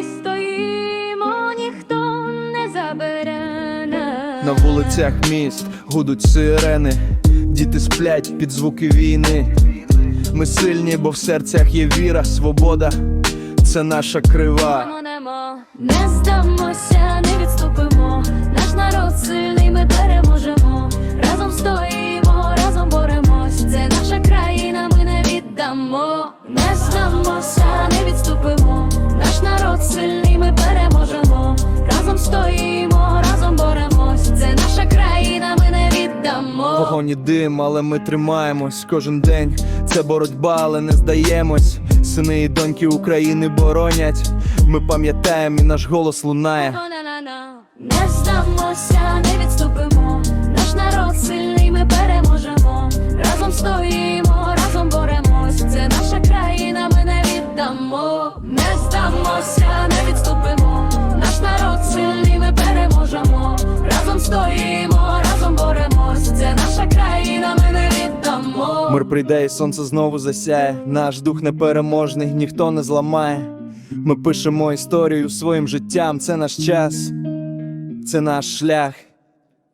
ми стоїмо, ніхто не забере нас. На вулицях міст гудуть сирени, діти сплять під звуки війни. Ми сильні, бо в серцях є віра, свобода, це наша крива. Не здамося, Вогонь дим, але ми тримаємось кожен день. Це боротьба, але не здаємось. Сини і доньки України боронять. Ми пам'ятаємо, і наш голос лунає. Не здамося, не відступимо. Мир прийде і сонце знову засяє. Наш дух непереможний, ніхто не зламає. Ми пишемо історію своїм життям. Це наш час, це наш шлях.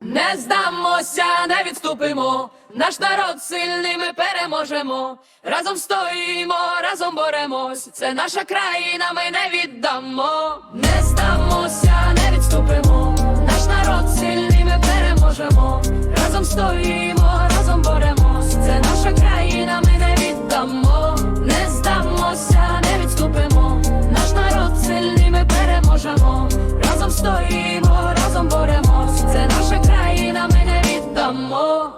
Не здамося, не відступимо. Наш народ сильний, ми переможемо. Разом стоїмо, разом боремось. Це наша країна, ми не віддамо. стоїмо, разом боремо. це наша країна, ми не віддамо.